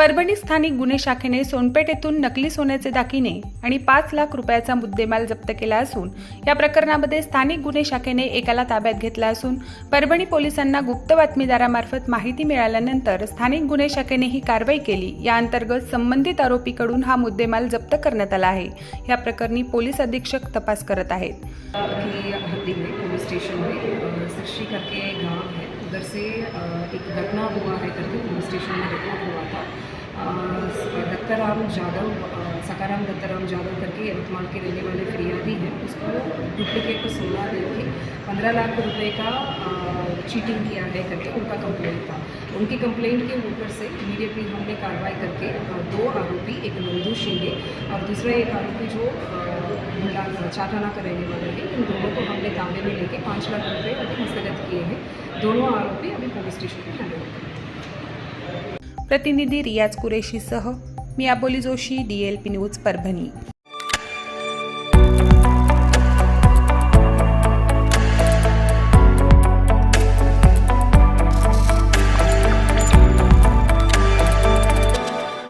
परभणी स्थानिक गुन्हे शाखेने सोनपेठ येथून नकली सोन्याचे दागिने आणि पाच लाख रुपयाचा मुद्देमाल जप्त केला असून या प्रकरणामध्ये स्थानिक गुन्हे शाखेने एकाला ताब्यात घेतला असून परभणी पोलिसांना गुप्त बातमीदारामार्फत माहिती मिळाल्यानंतर स्थानिक गुन्हे शाखेने ही कारवाई केली. या अंतर्गत संबंधित आरोपीकडून हा मुद्देमाल जप्त करण्यात आला आहे. या प्रकरणी पोलीस अधीक्षक तपास करत आहेत. स्टेशन करके है उधर से एक घटना हुआ है करके पुलिस स्टेशन में रिपोर्ट हुआ था. दत्ताराम जादव अ, सकाराम दत्ताराम जादव करके यवतमाल के रहने वाले फरियादी हैं। उसको डुप्लीकेट सोना दे के पंद्रह लाख रुपए का चीटिंग किया है करके उनका कंप्लेंट था। उनकी कंप्लेंट के ऊपर से इमीडिएटली हमने कार्रवाई करके दो आरोपी एक नंदू शिंदे और दूसरा एक आरोपी जो चाटाना का रहने वाले है इन दोनों को हमने तांबे में लेके पाँच लाख रुपये अभी हस्तगत किए हैं। दोनों आरोपी अभी पुलिस स्टेशन में हैंड ओवर प्रतिनिधी रियाज कुरेशीसह मी Aboli Joshi D L P news Parbhani.